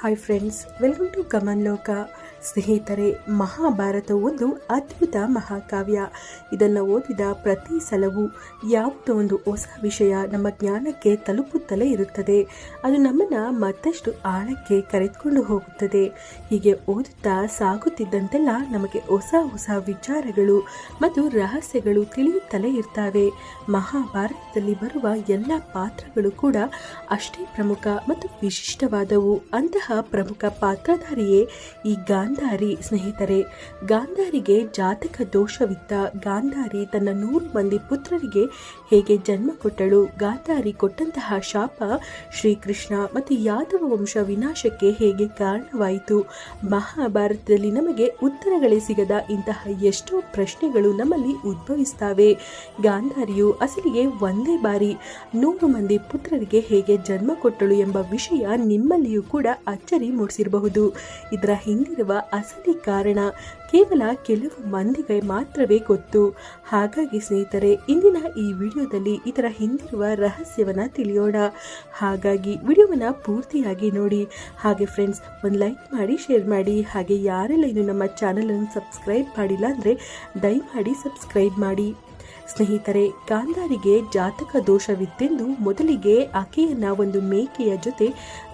Hi friends welcome to come on ಲೋಕ ಸ್ನೇಹಿತರೆ, ಮಹಾಭಾರತ ಒಂದು ಅದ್ಭುತ ಮಹಾಕಾವ್ಯ. ಇದನ್ನು ಓದಿದ ಪ್ರತಿ ಸಲವೂ ಯಾವುದೋ ಒಂದು ಹೊಸ ವಿಷಯ ನಮ್ಮ ಜ್ಞಾನಕ್ಕೆ ತಲುಪುತ್ತಲೇ ಇರುತ್ತದೆ. ಅದು ನಮ್ಮನ್ನು ಮತ್ತಷ್ಟು ಆಳಕ್ಕೆ ಕರೆದುಕೊಂಡು ಹೋಗುತ್ತದೆ. ಹೀಗೆ ಓದುತ್ತಾ ಸಾಗುತ್ತಿದ್ದಂತೆಲ್ಲ ನಮಗೆ ಹೊಸ ಹೊಸ ವಿಚಾರಗಳು ಮತ್ತು ರಹಸ್ಯಗಳು ತಿಳಿಯುತ್ತಲೇ ಇರ್ತವೆ. ಮಹಾಭಾರತದಲ್ಲಿ ಬರುವ ಎಲ್ಲ ಪಾತ್ರಗಳು ಕೂಡ ಅಷ್ಟೇ ಪ್ರಮುಖ ಮತ್ತು ವಿಶಿಷ್ಟವಾದವು. ಅಂತಹ ಪ್ರಮುಖ ಪಾತ್ರಧಾರಿಯೇ ಈ ಗಾಂಧಾರಿ ಸ್ನೇಹಿತರೆ, ಗಾಂಧಾರಿಗೆ ಜಾತಕ ದೋಷವಿದ್ದ ಗಾಂಧಾರಿ ತನ್ನ ನೂರು ಮಂದಿ ಪುತ್ರರಿಗೆ ಹೇಗೆ ಜನ್ಮ ಕೊಟ್ಟಳು? ಗಾಂಧಾರಿ ಕೊಟ್ಟಂತಹ ಶಾಪ ಶ್ರೀಕೃಷ್ಣ ಮತ್ತು ಯಾದವ ವಂಶ ವಿನಾಶಕ್ಕೆ ಹೇಗೆ ಕಾರಣವಾಯಿತು? ಮಹಾಭಾರತದಲ್ಲಿ ನಮಗೆ ಉತ್ತರಗಳೇ ಸಿಗದ ಇಂತಹ ಎಷ್ಟೋ ಪ್ರಶ್ನೆಗಳು ನಮ್ಮಲ್ಲಿ ಉದ್ಭವಿಸ್ತವೆ. ಗಾಂಧಾರಿಯು ಅಸಲಿಗೆ ಒಂದೇ ಬಾರಿ ನೂರು ಮಂದಿ ಪುತ್ರರಿಗೆ ಹೇಗೆ ಜನ್ಮ ಕೊಟ್ಟಳು ಎಂಬ ವಿಷಯ ನಿಮ್ಮಲ್ಲಿಯೂ ಕೂಡ ಅಚ್ಚರಿ ಮೂಡಿಸಿರಬಹುದು. ಇದರ ಹಿಂದಿರುವ ಅಸಲಿ ಕಾರಣ. ಕೇವಲ ಕೆಲವು ಮಂದಿಗೆ ಮಾತ್ರವೇ ಗೊತ್ತು. ಹಾಗಾಗಿ ಸ್ನೇಹಿತರೆ, ಇಂದಿನ ಈ ವಿಡಿಯೋದಲ್ಲಿ ಇದರ ಹಿಂದಿರುವ ರಹಸ್ಯವನ್ನ ತಿಳಿಯೋಣ. ಹಾಗಾಗಿ ವಿಡಿಯೋವನ್ನ ಪೂರ್ತಿಯಾಗಿ ನೋಡಿ. ಹಾಗೆ ಫ್ರೆಂಡ್ಸ್ ಒಂದು ಲೈಕ್ ಮಾಡಿ ಶೇರ್ ಮಾಡಿ. ಹಾಗೆ ಯಾರೆಲ್ಲ ಇನ್ನು ನಮ್ಮ ಚಾನಲನ್ನು ಸಬ್ಸ್ಕ್ರೈಬ್ ಮಾಡಿಲ್ಲ ಅಂದರೆ ದಯಮಾಡಿ ಸಬ್ಸ್ಕ್ರೈಬ್ ಮಾಡಿ. ಸ್ನೇಹಿತರೆ, ಗಾಂಧಾರಿಗೆ ಜಾತಕ ದೋಷವಿತ್ತೆಂದು ಮೊದಲಿಗೆ ಆಕೆಯನ್ನ ಒಂದು ಮೇಕೆಯ ಜೊತೆ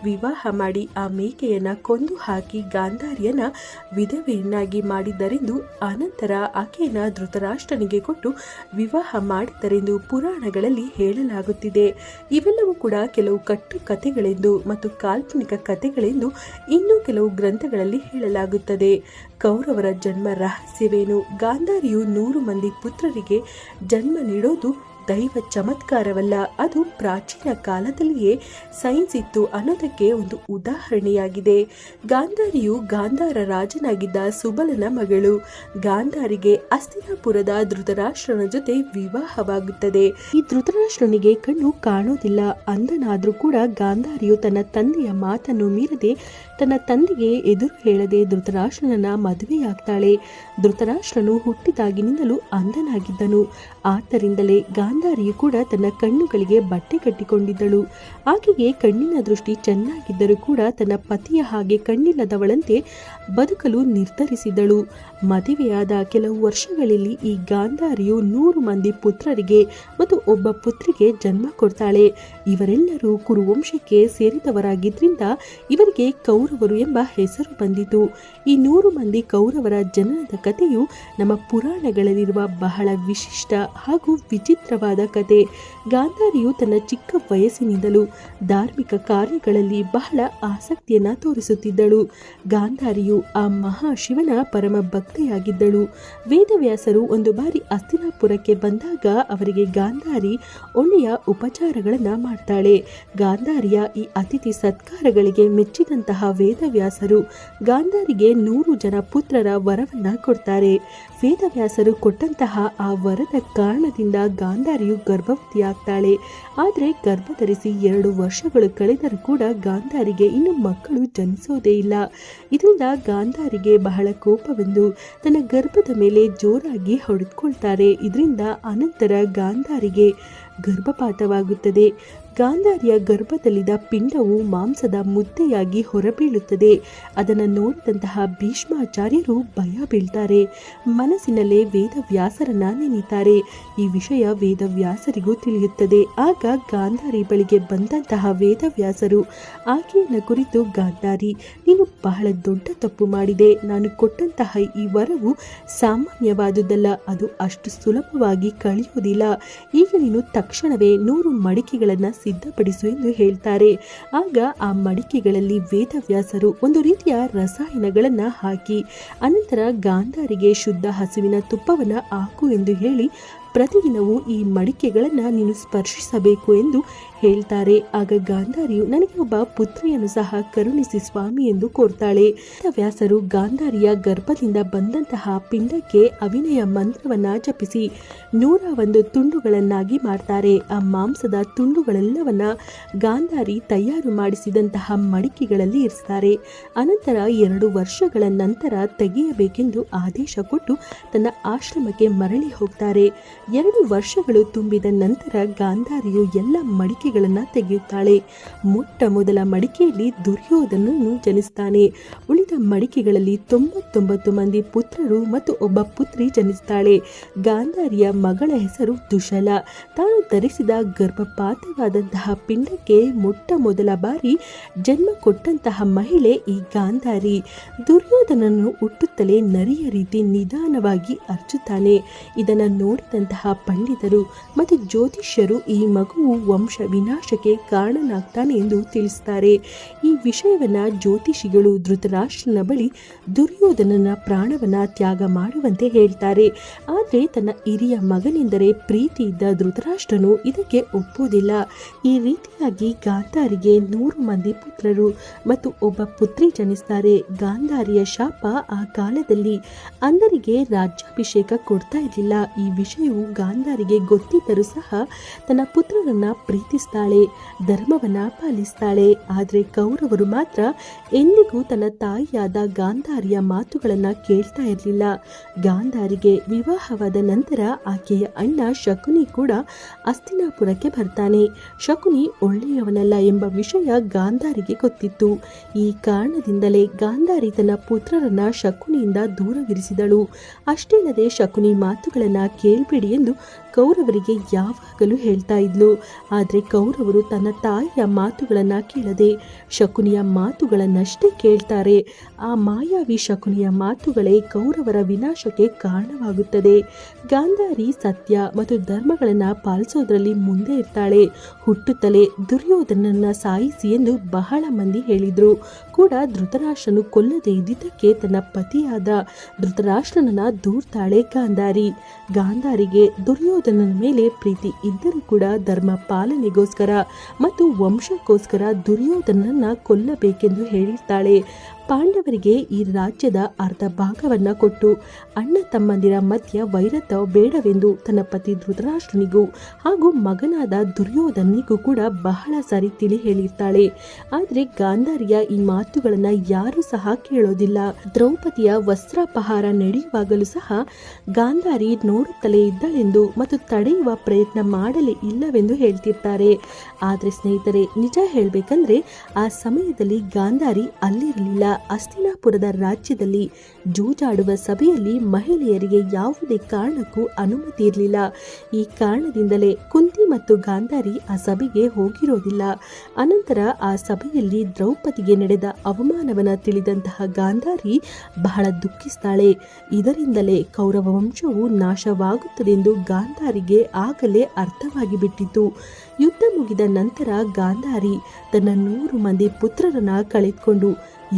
ವಿವಾಹ ಮಾಡಿ, ಆ ಮೇಕೆಯನ್ನ ಕೊಂದು ಹಾಕಿ ಗಾಂಧಾರಿಯನ್ನ ವಿಧವೆಯನ್ನಾಗಿ ಮಾಡಿದ್ದರೆಂದು ಆನಂತರ ಆಕೆಯನ್ನ ಧೃತರಾಷ್ಟ್ರನಿಗೆ ಕೊಟ್ಟು ವಿವಾಹ ಮಾಡಿದ್ದರೆಂದು ಪುರಾಣಗಳಲ್ಲಿ ಹೇಳಲಾಗುತ್ತಿದೆ. ಇವೆಲ್ಲವೂ ಕೂಡ ಕೆಲವು ಕಟ್ಟು ಕಥೆಗಳೆಂದು ಮತ್ತು ಕಾಲ್ಪನಿಕ ಕಥೆಗಳೆಂದು ಇನ್ನೂ ಕೆಲವು ಗ್ರಂಥಗಳಲ್ಲಿ ಹೇಳಲಾಗುತ್ತದೆ. ಕೌರವರ ಜನ್ಮ ರಹಸ್ಯವೇನು? ಗಾಂಧಾರಿಯು ನೂರು ಮಂದಿ ಪುತ್ರರಿಗೆ ಜನ್ಮ ನೀಡೋದು ದೈವ ಚಮತ್ಕಾರವಲ್ಲ, ಅದು ಪ್ರಾಚೀನ ಕಾಲದಲ್ಲಿಯೇ ಸೈನ್ಸ್ ಇತ್ತು ಅನ್ನೋದಕ್ಕೆ ಒಂದು ಉದಾಹರಣೆಯಾಗಿದೆ. ಗಾಂಧಾರಿಯು ಗಾಂಧಾರ ರಾಜನಾಗಿದ್ದ ಸುಬಲನ ಮಗಳು. ಗಾಂಧಾರಿಗೆ ಅಸ್ತಿನಾಪುರದ ಧೃತರಾಷ್ಟ್ರನ ಜೊತೆ ವಿವಾಹವಾಗುತ್ತದೆ. ಈ ಧೃತರಾಷ್ಟ್ರನಿಗೆ ಕಣ್ಣು ಕಾಣೋದಿಲ್ಲ. ಅಂದನಾದ್ರೂ ಕೂಡ ಗಾಂಧಾರಿಯು ತನ್ನ ತಂದೆಯ ಮಾತನ್ನು ಮೀರದೆ ತನ್ನ ತಂದೆಗೆ ಎದುರು ಹೇಳದೆ ಧೃತರಾಷ್ಟ್ರನನ್ನ ಮದುವೆಯಾಗ್ತಾಳೆ. ಧೃತರಾಷ್ಟ್ರನು ಹುಟ್ಟಿದಾಗಿನಿಂದಲೂ ಅಂದನಾಗಿದ್ದನು ಆದ್ದರಿಂದಲೇ ಗಾಂಧಾರಿಯು ಕೂಡ ತನ್ನ ಕಣ್ಣುಗಳಿಗೆ ಬಟ್ಟೆ ಕಟ್ಟಿಕೊಂಡಿದ್ದಳು. ಆಕೆಗೆ ಕಣ್ಣಿನ ದೃಷ್ಟಿ ಚೆನ್ನಾಗಿದ್ದರೂ ಕೂಡ ತನ್ನ ಪತಿಯ ಹಾಗೆ ಕಣ್ಣಿಲ್ಲದವಳಂತೆ ಬದುಕಲು ನಿರ್ಧರಿಸಿದಳು. ಮದುವೆಯಾದ ಕೆಲವು ವರ್ಷಗಳಲ್ಲಿ ಈ ಗಾಂಧಾರಿಯು ನೂರು ಮಂದಿ ಪುತ್ರರಿಗೆ ಮತ್ತು ಒಬ್ಬ ಪುತ್ರಿಗೆ ಜನ್ಮ ಕೊಡ್ತಾಳೆ. ಇವರೆಲ್ಲರೂ ಕುರುವಂಶಕ್ಕೆ ಸೇರಿದವರಾಗಿದ್ದರಿಂದ ಇವರಿಗೆ ಕೌರವರು ಎಂಬ ಹೆಸರು ಬಂದಿತು. ಈ ನೂರು ಮಂದಿ ಕೌರವರ ಜನನದ ಕಥೆಯು ನಮ್ಮ ಪುರಾಣಗಳಲ್ಲಿರುವ ಬಹಳ ವಿಶಿಷ್ಟ ಹಾಗೂ ವಿಚಿತ್ರವಾದ ಕತೆ. ಗಾಂಧಾರಿಯು ತನ್ನ ಚಿಕ್ಕ ವಯಸ್ಸಿನಿಂದಲೂ ಧಾರ್ಮಿಕ ಕಾರ್ಯಗಳಲ್ಲಿ ಬಹಳ ಆಸಕ್ತಿಯನ್ನು ತೋರಿಸುತ್ತಿದ್ದಳು. ಗಾಂಧಾರಿಯು ಆ ಮಹಾಶಿವನ ಪರಮ ಭಕ್ತೆಯಾಗಿದ್ದಳು. ವೇದವ್ಯಾಸರು ಒಂದು ಬಾರಿ ಅಸ್ತಿನಾಪುರಕ್ಕೆ ಬಂದಾಗ ಅವರಿಗೆ ಗಾಂಧಾರಿ ಒಳ್ಳೆಯ ಉಪಚಾರಗಳನ್ನು ಮಾಡ್ತಾಳೆ. ಗಾಂಧಾರಿಯ ಈ ಅತಿಥಿ ಸತ್ಕಾರಗಳಿಗೆ ಮೆಚ್ಚಿದಂತಹ ವೇದವ್ಯಾಸರು ಗಾಂಧಾರಿಗೆ ನೂರು ಜನ ಪುತ್ರರ ವರವನ್ನು ಕೊಡ್ತಾರೆ. ವೇದವ್ಯಾಸರು ಕೊಟ್ಟಂತಹ ಆ ವರದ ಕಾರಣದಿಂದ ಗಾಂಧಾರಿಯು ಗರ್ಭವತಿಯಾಗ್ತಾಳೆ. ಆದರೆ ಗರ್ಭ ಧರಿಸಿ ಎರಡು ವರ್ಷಗಳು ಕಳೆದರೂ ಕೂಡ ಗಾಂಧಾರಿಗೆ ಇನ್ನು ಮಕ್ಕಳು ಜನಿಸೋದೇ ಇಲ್ಲ. ಇದರಿಂದ ಗಾಂಧಾರಿಗೆ ಬಹಳ ಕೋಪವೆಂದು ತನ್ನ ಗರ್ಭದ ಮೇಲೆ ಜೋರಾಗಿ ಹೊಡೆದುಕೊಳ್ತಾರೆ. ಇದರಿಂದ ಅನಂತರ ಗಾಂಧಾರಿಗೆ ಗರ್ಭಪಾತವಾಗುತ್ತದೆ. ಗಾಂಧಾರಿಯ ಗರ್ಭದಲ್ಲಿದ್ದ ಪಿಂಡವು ಮಾಂಸದ ಮುದ್ದೆಯಾಗಿ ಹೊರಬೀಳುತ್ತದೆ. ಅದನ್ನು ನೋಡಿದಂತಹ ಭೀಷ್ಮಾಚಾರ್ಯರು ಭಯ ಬೀಳ್ತಾರೆ. ಮನಸ್ಸಿನಲ್ಲೇ ವೇದವ್ಯಾಸರನ್ನ ನೆನೀತಾರೆ. ಈ ವಿಷಯ ವೇದವ್ಯಾಸರಿಗೂ ತಿಳಿಯುತ್ತದೆ. ಆಗ ಗಾಂಧಾರಿ ಬಳಿಗೆ ಬಂದಂತಹ ವೇದವ್ಯಾಸರು, ಆಕೆಯನ್ನ ಕುರಿತು ಗಾಂಧಾರಿ, ನೀನು ಬಹಳ ದೊಡ್ಡ ತಪ್ಪು ಮಾಡಿದೆ. ನಾನು ಕೊಟ್ಟಂತಹ ಈ ವರವು ಸಾಮಾನ್ಯವಾದುದಲ್ಲ. ಅದು ಅಷ್ಟು ಸುಲಭವಾಗಿ ಕಳೆಯುವುದಿಲ್ಲ. ಈಗ ನೀನು ತಕ್ಷಣವೇ ನೂರು ಮಡಿಕೆಗಳನ್ನು ಸಿದ್ಧಪಡಿಸು ಎಂದು ಹೇಳ್ತಾರೆ. ಆಗ ಆ ಮಡಿಕೆಗಳಲ್ಲಿ ವೇದವ್ಯಾಸರು ಒಂದು ರೀತಿಯ ರಸಾಯನಗಳನ್ನು ಹಾಕಿ, ಅನಂತರ ಗಾಂಧಾರಿಗೆ ಶುದ್ಧ ಹಸುವಿನ ತುಪ್ಪವನ್ನು ಹಾಕು ಎಂದು ಹೇಳಿ ಪ್ರತಿದಿನವೂ ಈ ಮಡಿಕೆಗಳನ್ನು ನೀನು ಸ್ಪರ್ಶಿಸಬೇಕು ಎಂದು ಹೇಳ್ತಾರೆ. ಆಗ ಗಾಂಧಾರಿಯು ನನಗೆ ಒಬ್ಬ ಪುತ್ರಿಯನ್ನು ಸಹ ಕರುಣಿಸಿ ಸ್ವಾಮಿ ಎಂದು ಕೋರ್ತಾಳೆ. ವ್ಯಾಸರು ಗಾಂಧಾರಿಯ ಗರ್ಭದಿಂದ ಬಂದಂತಹ ಪಿಂಡಕ್ಕೆ ಅವಿನಯ ಮಂತ್ರವನ್ನ ಜಪಿಸಿ ನೂರ ಒಂದು ತುಂಡುಗಳನ್ನಾಗಿ ಮಾಡ್ತಾರೆ. ಆ ಮಾಂಸದ ತುಂಡುಗಳೆಲ್ಲವನ್ನ ಗಾಂಧಾರಿ ತಯಾರು ಮಾಡಿಸಿದಂತಹ ಮಡಿಕೆಗಳಲ್ಲಿ ಇರಿಸ್ತಾರೆ. ಅನಂತರ ಎರಡು ವರ್ಷಗಳ ನಂತರ ತೆಗೆಯಬೇಕೆಂದು ಆದೇಶ ಕೊಟ್ಟು ತನ್ನ ಆಶ್ರಮಕ್ಕೆ ಮರಳಿ ಹೋಗ್ತಾರೆ. ಎರಡು ವರ್ಷಗಳು ತುಂಬಿದ ನಂತರ ಗಾಂಧಾರಿಯು ಎಲ್ಲ ಮಡಿಕೆ ಮಡಿಕೆಗಳನ್ನು ತೆಗೆಯುತ್ತಾಳೆ. ಮೊಟ್ಟ ಮೊದಲ ಮಡಿಕೆಯಲ್ಲಿ ದುರ್ಯೋಧನನ್ನು ಜನಿಸ್ತಾನೆ. ಉಳಿದ ಮಡಿಕೆಗಳಲ್ಲಿ ತೊಂಬತ್ತೊಂಬತ್ತು ಮಂದಿ ಪುತ್ರರು ಮತ್ತು ಒಬ್ಬ ಪುತ್ರಿ ಜನಿಸ್ತಾಳೆ. ಗಾಂಧಾರಿಯ ಮಗಳ ಹೆಸರು ದುಶಲ. ತಾನು ಧರಿಸಿದ ಗರ್ಭಪಾತವಾದಂತಹ ಪಿಂಡಕ್ಕೆ ಮೊಟ್ಟ ಮೊದಲ ಬಾರಿ ಜನ್ಮ ಕೊಟ್ಟಂತಹ ಮಹಿಳೆ ಈ ಗಾಂಧಾರಿ. ದುರ್ಯೋಧನನ್ನು ಹುಟ್ಟುತ್ತಲೇ ನರಿಯ ರೀತಿ ನಿಧಾನವಾಗಿ ಅರ್ಚುತ್ತಾನೆ. ಇದನ್ನು ನೋಡಿದಂತಹ ಪಂಡಿತರು ಮತ್ತು ಜ್ಯೋತಿಷ್ಯರು ಈ ಮಗುವು ವಂಶ ವಿನಾಶಕ್ಕೆ ಕಾರಣನಾಗ್ತಾನೆ ಎಂದು ತಿಳಿಸ್ತಾರೆ. ಈ ವಿಷಯವನ್ನ ಜ್ಯೋತಿಷಿಗಳು ಧೃತರಾಷ್ಟ್ರನ ಬಳಿ ದುರ್ಯೋಧನನ ಪ್ರಾಣವನ್ನ ತ್ಯಾಗ ಮಾಡುವಂತೆ ಹೇಳ್ತಾರೆ. ಆದರೆ ತನ್ನ ಹಿರಿಯ ಮಗನೆಂದರೆ ಪ್ರೀತಿ ಇದ್ದ ಧೃತರಾಷ್ಟ್ರನು ಇದಕ್ಕೆ ಒಪ್ಪುವುದಿಲ್ಲ. ಈ ರೀತಿಯಾಗಿ ಗಾಂಧಾರಿಗೆ ನೂರು ಮಂದಿ ಪುತ್ರರು ಮತ್ತು ಒಬ್ಬ ಪುತ್ರಿ ಜನಿಸ್ತಾರೆ. ಗಾಂಧಾರಿಯ ಶಾಪ ಆ ಕಾಲದಲ್ಲಿ ಅಂದರಿಗೆ ರಾಜ್ಯಾಭಿಷೇಕ ಕೊಡ್ತಾ ಇರಲಿಲ್ಲ. ಈ ವಿಷಯವು ಗಾಂಧಾರಿಗೆ ಗೊತ್ತಿದ್ದರೂ ಸಹ ತನ್ನ ಪುತ್ರರನ್ನ ಪ್ರೀತಿಸ್ತಾಳೆ, ಧರ್ಮವನ್ನ ಪಾಲಿಸ್ತಾಳೆ. ಆದರೆ ಕೌರವರು ಮಾತ್ರ ಎಂದಿಗೂ ತನ್ನ ತಾಯಿಯಾದ ಗಾಂಧಾರಿಯ ಮಾತುಗಳನ್ನ ಕೇಳ್ತಾ ಇರಲಿಲ್ಲ. ಗಾಂಧಾರಿಗೆ ವಿವಾಹವಾದ ನಂತರ ಆಕೆಯ ಅಣ್ಣ ಶಕುನಿ ಕೂಡ ಅಸ್ತಿನಾಪುರಕ್ಕೆ ಬರ್ತಾನೆ. ಶಕುನಿ ಒಳ್ಳೆಯವನಲ್ಲ ಎಂಬ ವಿಷಯ ಗಾಂಧಾರಿಗೆ ಗೊತ್ತಿತ್ತು. ಈ ಕಾರಣದಿಂದಲೇ ಗಾಂಧಾರಿ ತನ್ನ ಪುತ್ರರನ್ನ ಶಕುನಿಯಿಂದ ದೂರವಿರಿಸಿದಳು. ಅಷ್ಟೇ ಅಲ್ಲದೆ ಶಕುನಿ ಮಾತುಗಳನ್ನ ಕೇಳಬೇಡಿ ಎಂದು ಕೌರವರಿಗೆ ಯಾವಾಗಲೂ ಹೇಳ್ತಾ ಇದ್ಲು. ಆದರೆ ಕೌರವರು ತನ್ನ ತಾಯಿಯ ಮಾತುಗಳನ್ನು ಕೇಳದೆ ಶಕುನಿಯ ಮಾತುಗಳನ್ನಷ್ಟೇ ಕೇಳ್ತಾರೆ. ಆ ಮಾಯಾವಿ ಶಕುನಿಯ ಮಾತುಗಳೇ ಕೌರವರ ವಿನಾಶಕ್ಕೆ ಕಾರಣವಾಗುತ್ತದೆ. ಗಾಂಧಾರಿ, ಸತ್ಯ ಮತ್ತು ಧರ್ಮಗಳನ್ನು ಪಾಲಿಸೋದ್ರಲ್ಲಿ ಮುಂದೆ ಇರ್ತಾಳೆ. ಹುಟ್ಟುತ್ತಲೇ ದುರ್ಯೋಧನನ್ನ ಸಾಯಿಸಿ ಎಂದು ಬಹಳ ಮಂದಿ ಹೇಳಿದ್ರು. ಕೂಡ ಧೃತರಾಷ್ಟ್ರನು ಕೊಲ್ಲದೆ ಇದ್ದಿದ್ದಕ್ಕೆ ತನ್ನ ಪತಿಯಾದ ಧೃತರಾಷ್ಟ್ರನನ್ನ ದೂರ್ತಾಳೆ ಗಾಂಧಾರಿ. ಗಾಂಧಾರಿಗೆ ದುರ್ಯೋಧನನ ಮೇಲೆ ಪ್ರೀತಿ ಇದ್ದರೂ ಕೂಡ ಧರ್ಮ ಪಾಲನೆಗೋಸ್ಕರ ಮತ್ತು ವಂಶಕ್ಕೋಸ್ಕರ ದುರ್ಯೋಧನನ್ನ ಕೊಲ್ಲಬೇಕೆಂದು ಹೇಳಿರ್ತಾಳೆ. ಪಾಂಡವರಿಗೆ ಈ ರಾಜ್ಯದ ಅರ್ಧ ಭಾಗವನ್ನ ಕೊಟ್ಟು ಅಣ್ಣ ತಮ್ಮಂದಿರ ಮಧ್ಯ ವೈರತ್ವ ಬೇಡವೆಂದು ತನ್ನ ಪತಿ ಧೃತರಾಷ್ಟ್ರನಿಗೂ ಹಾಗೂ ಮಗನಾದ ದುರ್ಯೋಧನಿಗೂ ಕೂಡ ಬಹಳ ಸಾರಿ ತಿಳಿ ಹೇಳಿರ್ತಾಳೆ ಆದರೆ ಗಾಂಧಾರಿಯ ಈ ಮಾತುಗಳನ್ನ ಯಾರೂ ಸಹ ಕೇಳೋದಿಲ್ಲ. ದ್ರೌಪದಿಯ ವಸ್ತ್ರಾಪಹಾರ ನಡೆಯುವಾಗಲೂ ಸಹ ಗಾಂಧಾರಿ ನೋಡುತ್ತಲೇ ಇದ್ದಳೆಂದು ಮತ್ತು ತಡೆಯುವ ಪ್ರಯತ್ನ ಮಾಡಲೇ ಇಲ್ಲವೆಂದು ಹೇಳ್ತಿರ್ತಾರೆ. ಆದರೆ ಸ್ನೇಹಿತರೆ, ನಿಜ ಹೇಳಬೇಕಂದ್ರೆ ಆ ಸಮಯದಲ್ಲಿ ಗಾಂಧಾರಿ ಅಲ್ಲಿರಲಿಲ್ಲ. ಅಸ್ತಿನಾಪುರದ ರಾಜ್ಯದಲ್ಲಿ ಜೂಜಾಡುವ ಸಭೆಯಲ್ಲಿ ಮಹಿಳೆಯರಿಗೆ ಯಾವುದೇ ಕಾರಣಕ್ಕೂ ಅನುಮತಿ ಇರಲಿಲ್ಲ. ಈ ಕಾರಣದಿಂದಲೇ ಕುಂತಿ ಮತ್ತು ಗಾಂಧಾರಿ ಆ ಸಭೆಗೆ ಹೋಗಿರೋದಿಲ್ಲ. ಅನಂತರ ಆ ಸಭೆಯಲ್ಲಿ ದ್ರೌಪದಿಗೆ ನಡೆದ ಅವಮಾನವನ್ನ ತಿಳಿದಂತಹ ಗಾಂಧಾರಿ ಬಹಳ ದುಃಖಿಸ್ತಾಳೆ. ಇದರಿಂದಲೇ ಕೌರವ ವಂಶವು ನಾಶವಾಗುತ್ತದೆಂದು ಗಾಂಧಾರಿಗೆ ಆಗಲೇ ಅರ್ಥವಾಗಿ ಬಿಟ್ಟಿತು ಯುದ್ಧ ಮುಗಿದ ನಂತರ ಗಾಂಧಾರಿ ತನ್ನ ನೂರು ಮಂದಿ ಪುತ್ರರನ್ನ ಕಳೆದುಕೊಂಡು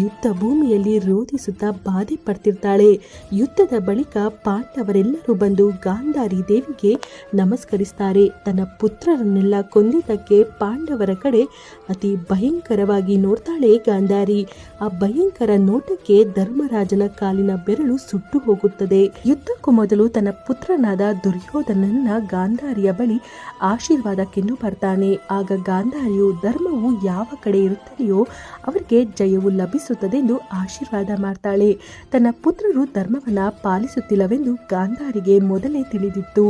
ಯುದ್ಧ ಭೂಮಿಯಲ್ಲಿ ರೋಧಿಸುತ್ತಾ ಬಾಧೆ ಪಡ್ತಿರ್ತಾಳೆ. ಯುದ್ಧದ ಬಳಿಕ ಪಾಂಡವರೆಲ್ಲರೂ ಬಂದು ಗಾಂಧಾರಿ ದೇವಿಗೆ ನಮಸ್ಕರಿಸ್ತಾರೆ. ತನ್ನ ಪುತ್ರರನ್ನೆಲ್ಲ ಕೊಂದಿದ್ದಕ್ಕೆ ಪಾಂಡವರ ಕಡೆ ಅತಿ ಭಯಂಕರವಾಗಿ ನೋಡ್ತಾಳೆ ಗಾಂಧಾರಿ. ಆ ಭಯಂಕರ ನೋಟಕ್ಕೆ ಧರ್ಮರಾಜನ ಕಾಲಿನ ಬೆರಳು ಸುಟ್ಟು ಹೋಗುತ್ತದೆ. ಯುದ್ಧಕ್ಕೂ ಮೊದಲು ತನ್ನ ಪುತ್ರನಾದ ದುರ್ಯೋಧನನ್ನ ಗಾಂಧಾರಿಯ ಬಳಿ ಆಶೀರ್ವಾದಕ್ಕೆಂದು ಬರ್ತಾನೆ. ಆಗ ಗಾಂಧಾರಿಯು ಧರ್ಮವು ಯಾವ ಕಡೆ ಇರುತ್ತದೆಯೋ ಅವರಿಗೆ ಜಯವು ಲಭಿಸುತ್ತದೆಂದು ಆಶೀರ್ವಾದ ಮಾಡ್ತಾಳೆ. ತನ್ನ ಪುತ್ರರು ಧರ್ಮವನ್ನ ಪಾಲಿಸುತ್ತಿಲ್ಲವೆಂದು ಗಾಂಧಾರಿಗೆ ಮೊದಲೇ ತಿಳಿದಿತ್ತು.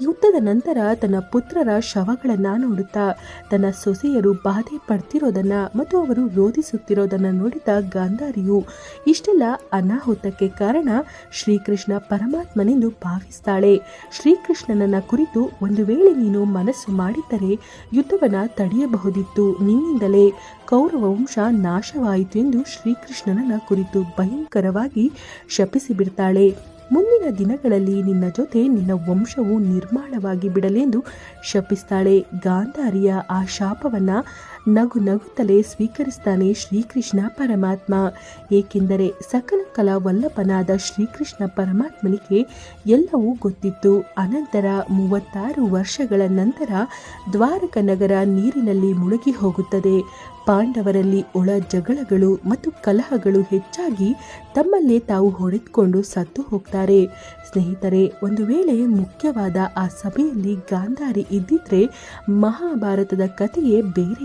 ಯುದ್ಧದ ನಂತರ ತನ್ನ ಪುತ್ರರ ಶವಗಳನ್ನ ನೋಡುತ್ತಾ, ತನ್ನ ಸೊಸೆಯರು ಬಾಧೆ ಪಡ್ತಿರೋದನ್ನ ಮತ್ತು ಅವರು ರೋಧಿಸುತ್ತಿರೋದನ್ನ ನೋಡಿದ ಗಾಂಧಾರಿಯು, ಇಷ್ಟೆಲ್ಲ ಅನಾಹುತಕ್ಕೆ ಕಾರಣ ಶ್ರೀಕೃಷ್ಣ ಪರಮಾತ್ಮನೆಂದು ಭಾವಿಸ್ತಾಳೆ. ಶ್ರೀಕೃಷ್ಣನನ್ನ ಕುರಿತು ಒಂದು ವೇಳೆ ನೀನು ಮನಸ್ಸು ಮಾಡಿದ್ದರೆ ಯುದ್ಧವನ್ನ ತಡೆಯಬಹುದಿತ್ತು ನಿನ್ನಿಂದಲೇ. ಕೌರವ ವಂಶ ನಾಶವಾಯಿತು ಎಂದು ಶ್ರೀಕೃಷ್ಣನನ್ನ ಕುರಿತು ಭಯಂಕರವಾಗಿ ಶಪಿಸಿಬಿಡ್ತಾಳೆ ಮುಂದಿನ ದಿನಗಳಲ್ಲಿ ನಿನ್ನ ಜೊತೆ ನಿನ್ನ ವಂಶವು ನಿರ್ಮಾಣವಾಗಿ ಬಿಡಲೆಂದು ಶಪಿಸ್ತಾಳೆ. ಗಾಂಧಾರಿಯ ಆ ಶಾಪವನ್ನ ನಗು ನಗುತ್ತಲೇ ಸ್ವೀಕರಿಸ್ತಾನೆ ಶ್ರೀಕೃಷ್ಣ ಪರಮಾತ್ಮ. ಏಕೆಂದರೆ ಸಕಲ ಕಲಾ ವಲ್ಲಭನಾದ ಶ್ರೀಕೃಷ್ಣ ಪರಮಾತ್ಮನಿಗೆ ಎಲ್ಲವೂ ಗೊತ್ತಿತ್ತು. ಅನಂತರ ಮೂವತ್ತಾರು ವರ್ಷಗಳ ನಂತರ ದ್ವಾರಕ ನಗರ ನೀರಿನಲ್ಲಿ ಮುಳುಗಿ ಹೋಗುತ್ತದೆ. ಪಾಂಡವರಲ್ಲಿ ಒಳ ಜಗಳಗಳು ಮತ್ತು ಕಲಹಗಳು ಹೆಚ್ಚಾಗಿ ತಮ್ಮಲ್ಲೇ ತಾವು ಹೊಡೆದುಕೊಂಡು ಸತ್ತು ಹೋಗ್ತಾರೆ. ಸ್ನೇಹಿತರೆ, ಒಂದು ವೇಳೆ ಮುಖ್ಯವಾದ ಆ ಸಭೆಯಲ್ಲಿ ಗಾಂಧಾರಿ ಇದ್ದಿದ್ರೆ ಮಹಾಭಾರತದ ಕಥೆಯೇ ಬೇರೆ